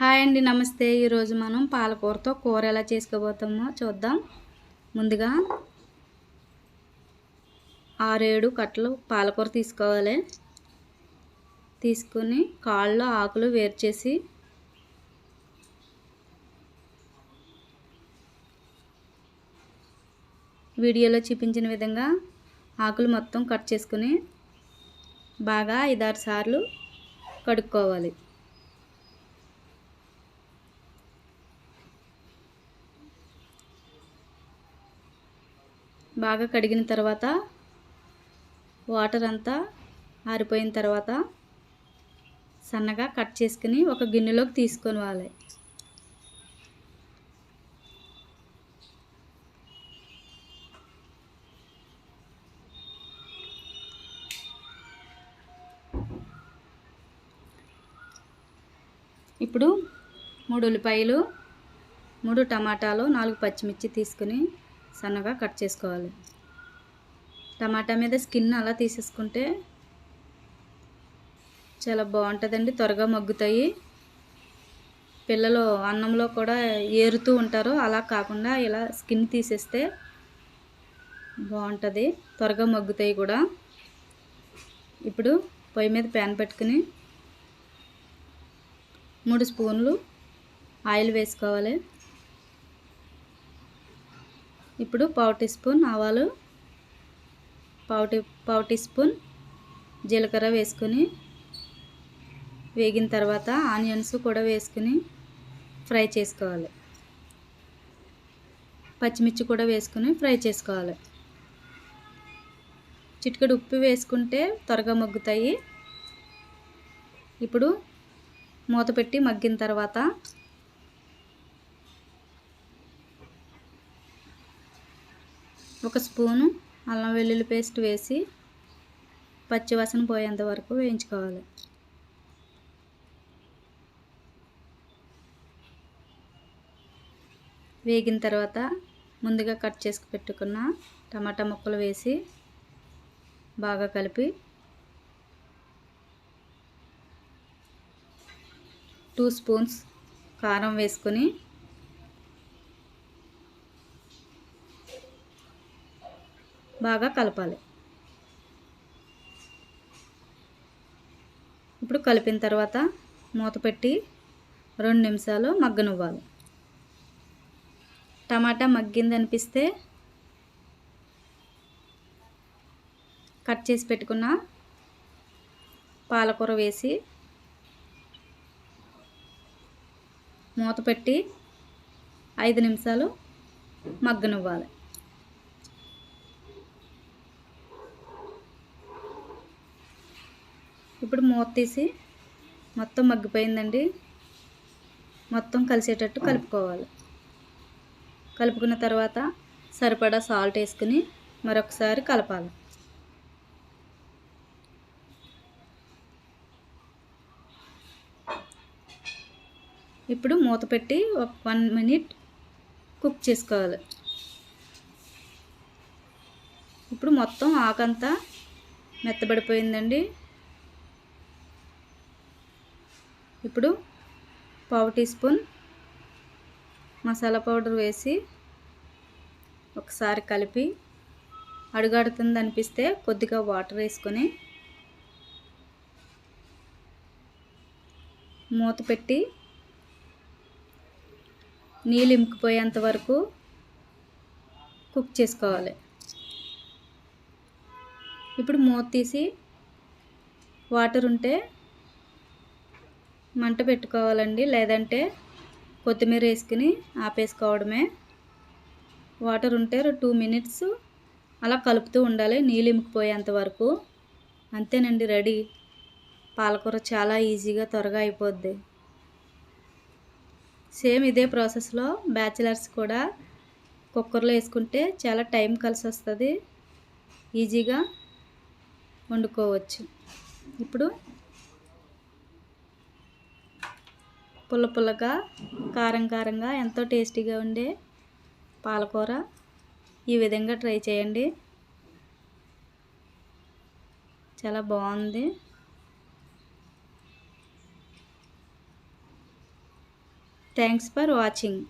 Hi అండి నమస్తే. ఈరోజు మనం పాలకూరతో కూర ఎలా చేసుకోబోతామో చూద్దాం. ముందుగా ఆరేడు కట్టలు పాలకూర తీసుకోవాలి. తీసుకుని కాళ్ళు ఆకులు వేరు చేసి వీడియోలో చూపించిన విధంగా ఆకులు మొత్తం కట్ చేసుకుని బాగా ఐదారు సార్లు కడుక్కోవాలి. బాగా కడిగిన తర్వాత వాటర్ అంతా ఆరిపోయిన తర్వాత సన్నగా కట్ చేసుకుని ఒక గిన్నెలోకి తీసుకొని వాలి ఇప్పుడు మూడు ఉల్లిపాయలు మూడు టమాటాలు నాలుగు పచ్చిమిర్చి తీసుకుని సన్నగా కట్ చేసుకోవాలి. టమాటా మీద స్కిన్ అలా తీసేసుకుంటే చాలా బాగుంటుందండి. త్వరగా మగ్గుతాయి. పిల్లలు అన్నంలో కూడా ఏరుతూ ఉంటారు. అలా కాకుండా ఇలా స్కిన్ తీసేస్తే బాగుంటుంది. త్వరగా మగ్గుతాయి కూడా. ఇప్పుడు పొయ్యి మీద ప్యాన్ పెట్టుకుని మూడు స్పూన్లు ఆయిల్ వేసుకోవాలి. ఇప్పుడు పావు టీ స్పూన్ ఆవాలు పావు టీ పావు టీ స్పూన్ జీలకర్ర వేసుకొని వేగిన తర్వాత ఆనియన్స్ కూడా వేసుకుని ఫ్రై చేసుకోవాలి. పచ్చిమిర్చి కూడా వేసుకుని ఫ్రై చేసుకోవాలి. చిటికెడు ఉప్పు వేసుకుంటే త్వరగా మగ్గుతాయి. ఇప్పుడు మూత పెట్టి మగ్గిన తర్వాత ఒక స్పూను అల్లం వెల్లుల్లి పేస్ట్ వేసి పచ్చివాసన పోయేంత వరకు వేయించుకోవాలి. వేగిన తర్వాత ముందుగా కట్ చేసి పెట్టుకున్న టమాటా ముక్కలు వేసి బాగా కలిపి టూ స్పూన్స్ కారం వేసుకొని బాగా కలపాలి. ఇప్పుడు కలిపిన తర్వాత మూత పెట్టి రెండు నిమిషాలు మగ్గనివ్వాలి. టమాటా మగ్గింది అనిపిస్తే కట్ చేసి పెట్టుకున్న పాలకూర వేసి మూత పెట్టి ఐదు నిమిషాలు మగ్గనివ్వాలి. ఇప్పుడు మూత తీసి మొత్తం మగ్గిపోయిందండి. మొత్తం కలిసేటట్టు కలుపుకోవాలి. కలుపుకున్న తర్వాత సరిపడా సాల్ట్ వేసుకుని మరొకసారి కలపాలి. ఇప్పుడు మూత పెట్టి ఒక వన్ మినిట్ కుక్ చేసుకోవాలి. ఇప్పుడు మొత్తం ఆకంతా మెత్తబడిపోయిందండి. ఇప్పుడు పావు టీ స్పూన్ మసాలా పౌడర్ వేసి ఒకసారి కలిపి అడుగడుతుంది అనిపిస్తే కొద్దిగా వాటర్ వేసుకొని మూత పెట్టి నీళ్ళు ఇంకిపోయేంత వరకు కుక్ చేసుకోవాలి. ఇప్పుడు మూత తీసి వాటర్ ఉంటే మంట పెట్టుకోవాలండి లేదంటే కొత్తిమీర వేసుకుని ఆపేసుకోవడమే. వాటర్ ఉంటే టూ మినిట్స్ అలా కలుపుతూ ఉండాలి నీళ్ళు ఇమికిపోయేంత వరకు. అంతేనండి రెడీ. పాలకూర చాలా ఈజీగా త్వరగా అయిపోద్ది. సేమ్ ఇదే ప్రాసెస్లో బ్యాచిలర్స్ కూడా కుక్కర్లో వేసుకుంటే చాలా టైం కలిసి వస్తుంది ఈజీగా వండుకోవచ్చు. ఇప్పుడు పుల్ల పుల్లగా కారం కారంగా ఎంతో టేస్టీగా ఉండే పాలకూర. ఈ విధంగా ట్రై చేయండి. చాలా బాగుంది. Thanks for watching.